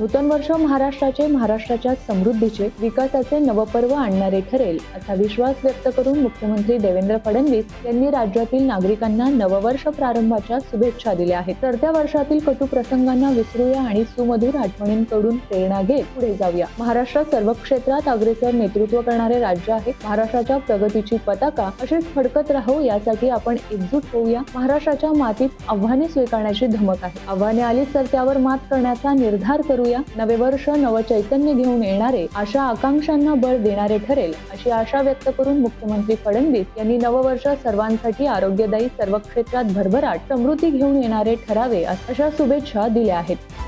नूतन वर्ष महाराष्ट्राचे महाराष्ट्राच्या समृद्धीचे विकासाचे नवपर्व आणणारे ठरेल असा विश्वास व्यक्त करून मुख्यमंत्री देवेंद्र फडणवीस यांनी राज्यातील नागरिकांना नववर्ष प्रारंभाच्या शुभेच्छा दिल्या आहेत. चढत्या वर्षातील कटू प्रसंगांना विसरूया आणि सुमधुर आठवणींकडून प्रेरणा घेत पुढे जाऊया. महाराष्ट्र सर्व क्षेत्रात अग्रेसर नेतृत्व करणारे राज्य आहे. महाराष्ट्राच्या प्रगतीची पताका अशीच फडकत राहू यासाठी आपण एकजूट होऊया. महाराष्ट्राच्या मातीत आव्हाने स्वीकारण्याची धमक आहे. आव्हाने आलीच तर त्यावर मात करण्याचा निर्धार करू करूया नवे वर्ष नव चैतन्य घेऊन येणारे अशा आकांक्षांना बळ देणारे ठरेल अशी आशा व्यक्त करून मुख्यमंत्री फडणवीस यांनी नववर्ष सर्वांसाठी आरोग्यदायी सर्व क्षेत्रात भरभराट समृद्धी घेऊन येणारे ठरावे अशा शुभेच्छा दिल्या आहेत.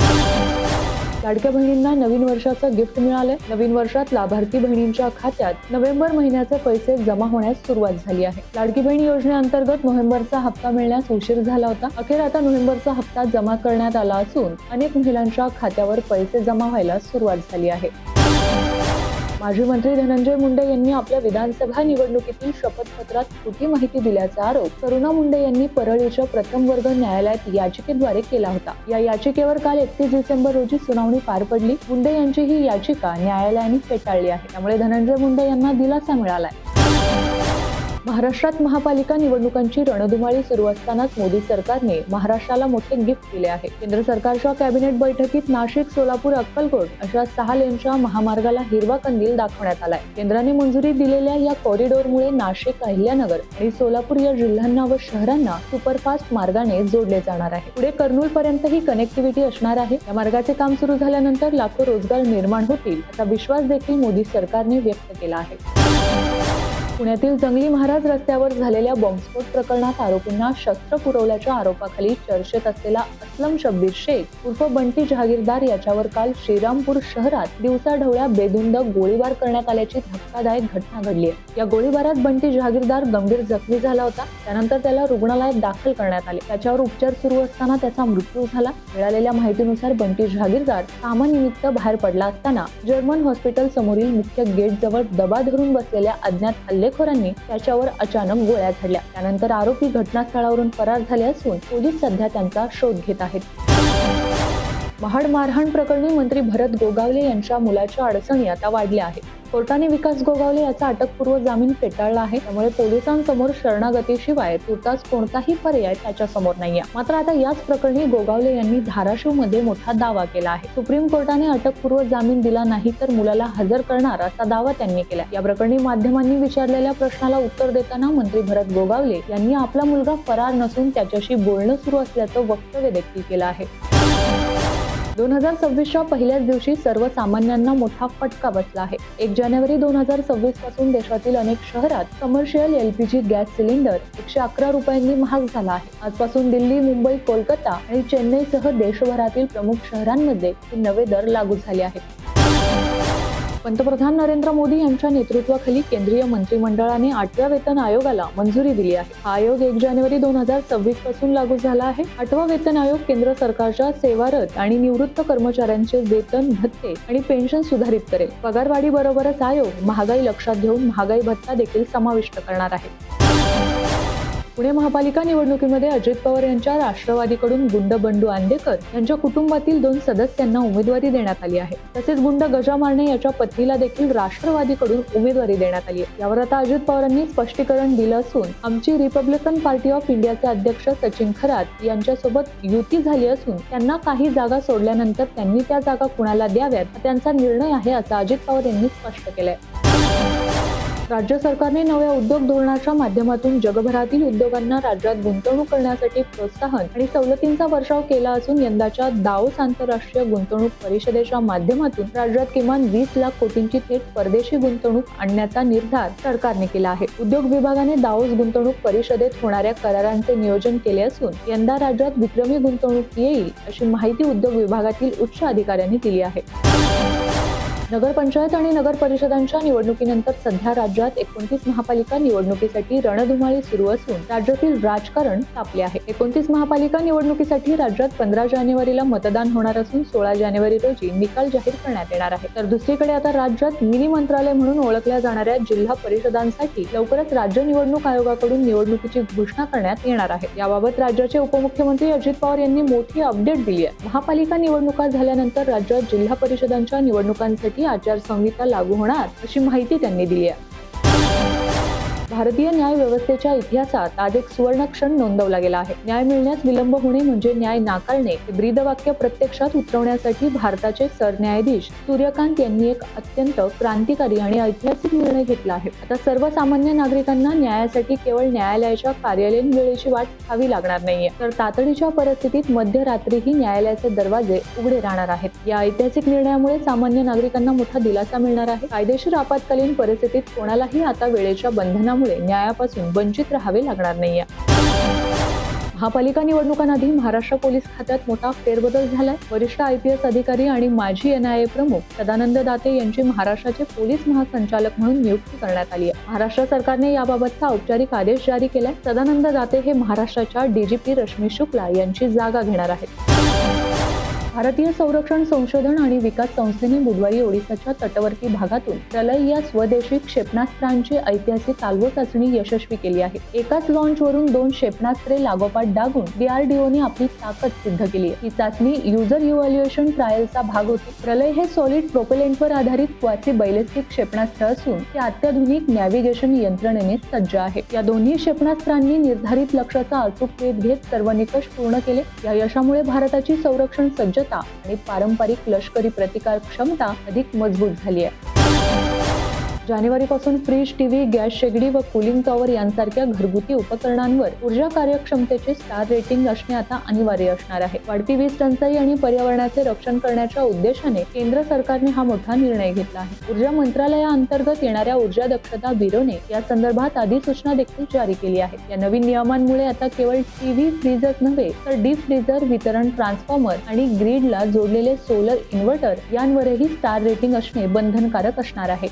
लाडक्या बहिणींना नवीन वर्षाचं गिफ्ट मिळालंय. नवीन वर्षात लाभार्थी बहिणींच्या खात्यात नोव्हेंबर महिन्याचे पैसे जमा होण्यास सुरुवात झाली आहे. लाडकी बहीण योजनेअंतर्गत नोव्हेंबरचा हप्ता मिळण्यास उशीर झाला होता. अखेर आता नोव्हेंबरचा हप्ता जमा करण्यात आला असून अनेक महिलांच्या खात्यावर पैसे जमा व्हायला सुरुवात झाली आहे. माजी मंत्री धनंजय मुंडे यांनी आपल्या विधानसभा निवडणुकीतील शपथपत्रात खोटी माहिती दिल्याचा आरोप करुणा मुंडे यांनी परळीच्या प्रथम वर्ग न्यायालयात याचिकेद्वारे केला होता. या याचिकेवर काल एकतीस डिसेंबर रोजी सुनावणी पार पडली. मुंडे यांची ही याचिका न्यायालयाने फेटाळली आहे. त्यामुळे धनंजय मुंडे यांना दिलासा मिळालाय. महाराष्ट्रात महापालिका निवडणुकांची रणधुमाळी सुरू असतानाच मोदी सरकारने महाराष्ट्राला मोठे गिफ्ट दिले आहे. केंद्र सरकारच्या कॅबिनेट बैठकीत नाशिक सोलापूर अक्कलकोट अशा सहा लेनच्या महामार्गाला हिरवा कंदील दाखवण्यात आलाय. केंद्राने मंजुरी दिलेल्या या कॉरिडॉरमुळे नाशिक अहिल्यानगर आणि सोलापूर या जिल्ह्यांना व शहरांना सुपरफास्ट मार्गाने जोडले जाणार आहे. पुढे कर्नूल पर्यंत ही कनेक्टिव्हिटी असणार आहे. या मार्गाचे काम सुरू झाल्यानंतर लाखो रोजगार निर्माण होतील असा विश्वास देखील मोदी सरकारने व्यक्त केला आहे. पुण्यातील जंगली महाराज रस्त्यावर झालेल्या बॉम्बस्फोट प्रकरणात आरोपींना शस्त्र पुरवल्याच्या आरोपाखाली चर्चेत असलेला असलम शब्बीर शेख उर्फ बंटी जहागीरदार याच्यावर काल श्रीरामपूर शहरात दिवसाढवळ्या बेधुंद गोळीबार करण्यात आल्याची धक्कादायक घटना घडली आहे. या गोळीबारात बंटी जहागीरदार गंभीर जखमी झाला होता. त्यानंतर त्याला रुग्णालयात दाखल करण्यात आले. त्याच्यावर उपचार सुरू असताना त्याचा मृत्यू झाला. मिळालेल्या माहितीनुसार बंटी जहागीरदार कामानिमित्त बाहेर पडला असताना जर्मन हॉस्पिटल समोरील मुख्य गेट जवळ दबा धरून बसलेल्या अज्ञात हल्ले हल्लेखोरांनी त्याच्यावर अचानक गोळ्या झाडल्या त्यानंतर आरोपी घटनास्थळावरून फरार झाले असून पोलीस सध्या त्यांचा शोध घेत आहेत. महाड मारहाण प्रकरणी मंत्री भरत गोगावले यांच्या मुलाच्या अडचणी आता वाढल्या आहेत. कोर्टाने विकास गोगावले याचा अटकपूर्व जामीन फेटाळला आहे. त्यामुळे पोलिसांसमोर शरणागतीशिवाय तुर्तास कोणताही पर्याय त्याच्यासमोर नाहीये. मात्र आता याच प्रकरणी गोगावले यांनी धाराशिवमध्ये मोठा दावा केला आहे. सुप्रीम कोर्टाने अटकपूर्व जामीन दिला नाही तर मुलाला हजर करणार असा दावा त्यांनी केला. या प्रकरणी माध्यमांनी विचारलेल्या प्रश्नाला उत्तर देताना मंत्री भरत गोगावले यांनी आपला मुलगा फरार नसून त्याच्याशी बोलणं सुरू असल्याचं वक्तव्य देखील केलं आहे. दोन हजार सव्वीसच्या पहिल्याच दिवशी सर्वसामान्यांना मोठा फटका बसला आहे. एक जानेवारी दोन हजार सव्वीसपासून देशातील अनेक शहरात कमर्शियल एलपीजी गॅस सिलेंडर एकशे अकरा रुपयांनी महाग झाला आहे. आजपासून दिल्ली मुंबई कोलकाता आणि चेन्नईसह देशभरातील प्रमुख शहरांमध्ये हे नवे दर लागू झाले आहेत. पंतप्रधान नरेंद्र मोदी यांच्या नेतृत्वाखाली केंद्रीय मंत्रिमंडळाने आठव्या वेतन आयोगाला मंजुरी दिली आहे. हा आयोग एक जानेवारी दोन हजार सव्वीसपासून लागू झाला आहे. आठवा वेतन आयोग केंद्र सरकारच्या सेवारत आणि निवृत्त कर्मचाऱ्यांचे वेतन भत्ते आणि पेन्शन सुधारित करेल. पगारवाढी बरोबरच आयोग महागाई लक्षात घेऊन महागाई भत्ता देखील समाविष्ट करणार आहे. पुणे महापालिका निवडणुकीमध्ये अजित पवार यांच्या राष्ट्रवादीकडून गुंड बंडू आंदेकर यांच्या कुटुंबातील दोन सदस्यांना उमेदवारी देण्यात आली आहे. तसेच गुंड गजा मारणे याच्या पत्नीला देखील राष्ट्रवादीकडून उमेदवारी देण्यात आली आहे. यावर आता अजित पवारांनी स्पष्टीकरण दिलं असून आमची रिपब्लिकन पार्टी ऑफ इंडियाचे अध्यक्ष सचिन खरात यांच्यासोबत युती झाली असून त्यांना काही जागा सोडल्यानंतर त्यांनी त्या जागा कुणाला द्याव्यात त्यांचा निर्णय आहे असं अजित पवार यांनी स्पष्ट केलंय. राज्य सरकारने नव्या उद्योग धोरणाच्या माध्यमातून जगभरातील उद्योगांना राज्यात गुंतवणूक करण्यासाठी प्रोत्साहन आणि सवलतींचा वर्षाव केला असून यंदाच्या दाओस आंतरराष्ट्रीय गुंतवणूक परिषदेच्या माध्यमातून राज्यात किमान वीस लाख कोटींची थेट परदेशी गुंतवणूक आणण्याचा निर्धार सरकारने केला आहे. उद्योग विभागाने दाओस गुंतवणूक परिषदेत होणाऱ्या करारांचे नियोजन केले असून यंदा राज्यात विक्रमी गुंतवणूक येईल अशी माहिती उद्योग विभागातील उच्च अधिकाऱ्यांनी दिली आहे. नगरपंचायत आणि नगर परिषदांच्या निवडणुकीनंतर सध्या राज्यात एकोणतीस महापालिका निवडणुकीसाठी रणधुमाळी सुरू असून राज्यातील राजकारण तापले आहे. एकोणतीस महापालिका निवडणुकीसाठी राज्यात पंधरा जानेवारीला मतदान होणार असून सोळा जानेवारी रोजी निकाल जाहीर करण्यात येणार आहे. तर दुसरीकडे आता राज्यात मिनी मंत्रालय म्हणून ओळखल्या जाणाऱ्या जिल्हा परिषदांसाठी लवकरच राज्य निवडणूक आयोगाकडून निवडणुकीची घोषणा करण्यात येणार आहे. याबाबत राज्याचे उपमुख्यमंत्री अजित पवार यांनी मोठी अपडेट दिली आहे. महापालिका निवडणुका झाल्यानंतर राज्यात जिल्हा परिषदांच्या निवडणुकांसाठी आचारसंहिता लागू होणार अशी माहिती त्यांनी दिली आहे. भारतीय न्याय व्यवस्थेच्या इतिहासात आज एक सुवर्णक्षण नोंदवला गेला आहे. न्याय मिळण्यास विलंब होणे म्हणजे न्याय नाकारणे हे ब्रीदवाक्य प्रत्यक्षात उतरवण्यासाठी भारताचे सरन्यायाधीश सूर्यकांत यांनी एक अत्यंत क्रांतिकारी आणि ऐतिहासिक निर्णय घेतला आहे. आता सर्वसामान्य नागरिकांना न्यायासाठी केवळ न्यायालयाच्या कार्यालयीन वेळेची वाट पाहावी लागणार नाहीये. तर तातडीच्या परिस्थितीत मध्यरात्रीही न्यायालयाचे दरवाजे उघडे राहणार आहेत. या ऐतिहासिक निर्णयामुळे सामान्य नागरिकांना मोठा दिलासा मिळणार आहे. कायदेशीर आपत्कालीन परिस्थितीत कोणालाही आता वेळेच्या बंधना बंधनामुळे न्यायापासून वंचित राहावे लागणार नाहीये. महापालिका निवडणुकांआधी महाराष्ट्र पोलीस खात्यात मोठा फेरबदल झालाय. वरिष्ठ आय पी एस अधिकारी आणि माजी एनआयए प्रमुख सदानंद दाते यांची महाराष्ट्राचे पोलीस महासंचालक म्हणून नियुक्ती करण्यात आली आहे महाराष्ट्र सरकारने याबाबतचा औपचारिक आदेश जारी केलाय. सदानंद दाते हे महाराष्ट्राच्या डीजीपी रश्मी शुक्ला यांची जागा घेणार आहेत. भारतीय संरक्षण संशोधन आणि विकास संस्थेने बुधवारी ओडिसाच्या तटवर्ती भागातून प्रलय या स्वदेशी क्षेपणास्त्रांची ऐतिहासिक कालवो चाचणी यशस्वी केली आहे. एकाच लॉन्चवरून दोन क्षेपणास्त्रे लागोपाठ डागून डीआरडीओने आपली ताकद सिद्ध केली आहे. ही चाचणी युजर इव्हॅल्युएशन ट्रायलचा भाग होती. प्रलय हे सॉलिड प्रोपेलेंटवर आधारित क्वासी बैलेस्टिक क्षेपणास्त्र असून ते अत्याधुनिक नॅव्हिगेशन यंत्रणेने सज्ज आहे. या दोन्ही क्षेपणास्त्रांनी निर्धारित लक्ष्याचा अचूक वेध घेत सर्व निकष पूर्ण केले. या यशामुळे भारताची संरक्षण सज्ज सज्जता आणि पारंपरिक लष्करी प्रतिकार क्षमता अधिक मजबूत झाली आहे. जानेवारीपासून फ्रीज टीव्ही गॅस शेगडी व कुलिंग टॉवर यांसारख्या घरगुती उपकरणांवर ऊर्जा कार्यक्षमतेचे स्टार रेटिंग असणे आता अनिवार्य असणार आहे. वाढती वीज टंचाई आणि पर्यावरणाचे रक्षण करण्याच्या उद्देशाने केंद्र सरकारने हा मोठा निर्णय घेतला आहे. ऊर्जा मंत्रालयाअंतर्गत येणाऱ्या ऊर्जा दक्षता ब्युरोने या संदर्भात अधिसूचना देखील जारी केली आहे. या नवीन नियमांमुळे आता केवळ टीव्ही फ्रीजच नव्हे तर डीप फ्रीजर वितरण ट्रान्सफॉर्मर आणि ग्रीडला जोडलेले सोलर इन्व्हर्टर यांवरही स्टार रेटिंग असणे बंधनकारक असणार आहे.